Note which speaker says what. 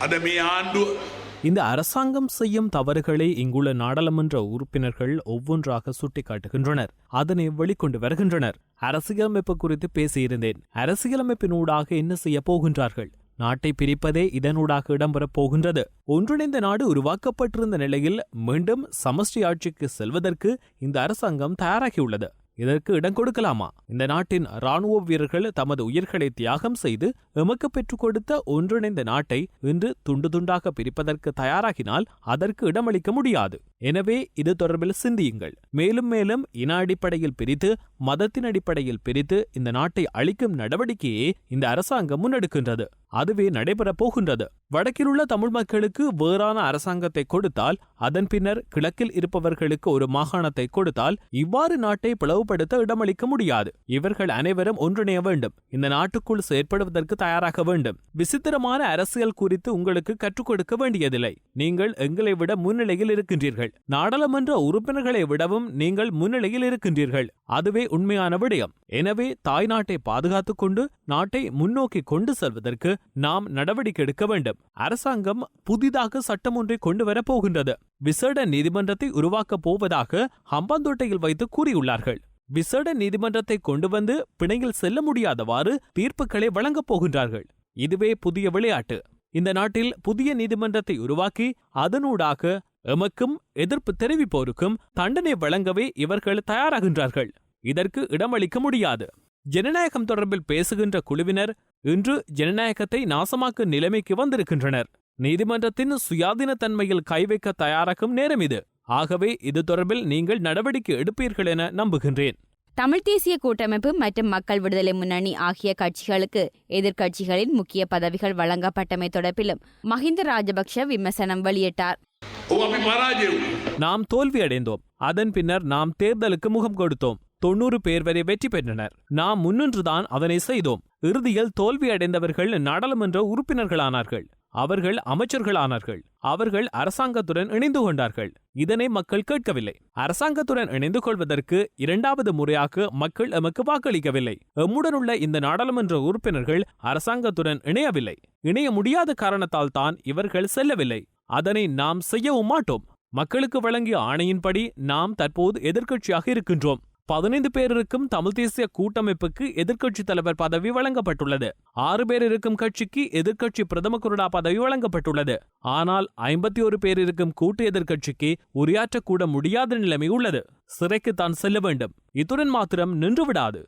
Speaker 1: අද මේ ආණ්ඩුව
Speaker 2: இந்த அரசாங்கம் செய்யும் தவறுகளை இங்குள்ள நாடாளுமன்ற உறுப்பினர்கள் ஒவ்வொன்றாக சுட்டிக்காட்டுகின்றனர் அதனை வெளிக்கொண்டு வருகின்றனர் அரசியலமைப்பு குறித்து பேசியிருந்தேன் அரசியலமைப்பினூடாக என்ன செய்ய போகின்றார்கள் நாட்டை பிரிப்பதே இதனூடாக இடம்பெறப் போகின்றது ஒன்றிணைந்த நாடு உருவாக்கப்பட்டிருந்த நிலையில் மீண்டும் சமஷ்டி ஆட்சிக்கு செல்வதற்கு இந்த அரசாங்கம் தயாராகியுள்ளது இதற்கு இடம் கொடுக்கலாமா? இந்த நாட்டின் ராணுவ வீரர்கள் தமது உயிர்களை தியாகம் செய்து எமக்கு பெற்றுக் கொடுத்த ஒன்றிணைந்த நாட்டை இன்று துண்டு துண்டாக பிரிப்பதற்கு தயாராகினால் அதற்கு இடமளிக்க முடியாது. எனவே இது தொடர்பில் சிந்தியுங்கள். மேலும் மேலும் இன அடிப்படையில் பிரித்து மதத்தின் அடிப்படையில் பிரித்து இந்த நாட்டை அழிக்கும் நடவடிக்கையே இந்த அரசாங்கம் முன்னெடுக்கின்றது. அதுவே நடைபெறப் போகின்றது. வடக்கிலுள்ள தமிழ் மக்களுக்கு வேறான அரசாங்கத்தை கொடுத்தால் அதன் பின்னர் கிழக்கில் இருப்பவர்களுக்கு ஒரு மாகாணத்தை கொடுத்தால் இவ்வாறு நாட்டை பிளவுபடுத்த இடமளிக்க முடியாது. இவர்கள் அனைவரும் ஒன்றிணைய வேண்டும். இந்த நாட்டுக்குள் செயற்படுவதற்கு தயாராக வேண்டும். விசித்திரமான அரசியல் குறித்து உங்களுக்கு கற்றுக் கொடுக்க வேண்டியதில்லை. நீங்கள் எங்களை விட முன்னிலையில் இருக்கின்றீர்கள். நாடாளுமன்ற உறுப்பினர்களை விடவும் நீங்கள் முன்னிலையில் இருக்கின்றீர்கள். அதுவே உண்மையான விடயம். எனவே தாய்நாட்டை பாதுகாத்துக் கொண்டு நாட்டை முன்னோக்கி கொண்டு செல்வதற்கு நாம் நடவடிக்கை எடுக்க வேண்டும். அரசாங்கம் புதிதாக சட்டம் ஒன்றை கொண்டு வரப்போகின்றது விசேட நீதிமன்றத்தை உருவாக்கப் போவதாக ஹம்பாந்தோட்டையில் வைத்து கூறியுள்ளார்கள். விசேட நீதிமன்றத்தை கொண்டு வந்து பிணையில் செல்ல முடியாதவாறு தீர்ப்புகளை வழங்கப் போகின்றார்கள். இதுவே புதிய விளையாட்டு. இந்த நாட்டில் புதிய நீதிமன்றத்தை உருவாக்கி அதனூடாக எமக்கும் எதிர்ப்பு தெரிவிப்போருக்கும் தண்டனை வழங்கவே இவர்கள் தயாராகின்றார்கள். இதற்கு இடமளிக்க முடியாது. ஜனநாயகம் தொடர்பில் பேசுகின்ற குழுவினர் இன்று ஜனநாயகத்தை நாசமாக்கும் நிலைமைக்கு வந்திருக்கின்றனர். நீதிமன்றத்தின் சுயாதீனத்தன்மையில் தன்மையில் கைவைக்க தயாராகும் நேரம் இது. ஆகவே இது தொடர்பில் நீங்கள் நடவடிக்கை எடுப்பீர்கள் என நம்புகின்றேன்.
Speaker 3: தமிழ்த் தேசிய கூட்டமைப்பு மற்றும் மக்கள் விடுதலை முன்னணி ஆகிய கட்சிகளுக்கு எதிர்க்கட்சிகளின் முக்கிய பதவிகள் வழங்கப்பட்டமை தொடர்பிலும் மஹிந்த ராஜபக்ஷ விமர்சனம் வெளியிட்டார்.
Speaker 2: நாம் தோல்வியடைந்தோம். அதன் பின்னர் நாம் தேர்தலுக்கு முகம் கொடுத்தோம். தொண்ணூறு பேர் வரை வெற்றி பெற்றனர். நாம் முன்னின்றுதான் அதனை செய்தோம். இறுதியில் தோல்வி அடைந்தவர்கள் நாடாளுமன்ற உறுப்பினர்களானார்கள். அவர்கள் அமைச்சர்களானார்கள். அவர்கள் அரசாங்கத்துடன் இணைந்து கொண்டார்கள். இதனை மக்கள் கேட்கவில்லை. அரசாங்கத்துடன் இணைந்து கொள்வதற்கு இரண்டாவது முறையாக மக்கள் எமக்கு வாக்களிக்கவில்லை. எம்முடனுள்ள இந்த நாடாளுமன்ற உறுப்பினர்கள் அரசாங்கத்துடன் இணையவில்லை. இணைய முடியாத காரணத்தால் தான் இவர்கள் செல்லவில்லை. அதனை நாம் செய்யவும் மாட்டோம். மக்களுக்கு வழங்கிய ஆணையின்படி நாம் தற்போது எதிர்க்கட்சியாக இருக்கின்றோம். பதினைந்து பேர் இருக்கும் தமிழ் தேசிய கூட்டமைப்புக்கு எதிர்க்கட்சி தலைவர் பதவி வழங்கப்பட்டுள்ளது. ஆறு பேர் இருக்கும் கட்சிக்கு எதிர்க்கட்சி பிரதம குருடா பதவி வழங்கப்பட்டுள்ளது. ஆனால் ஐம்பத்தி ஒரு பேர் இருக்கும் கூட்டு எதிர்க்கட்சிக்கு உரையாற்றக்கூட முடியாத நிலைமை உள்ளது. சிறைக்கு தான் செல்ல வேண்டும். இத்துடன் மாத்திரம் நின்றுவிடாது.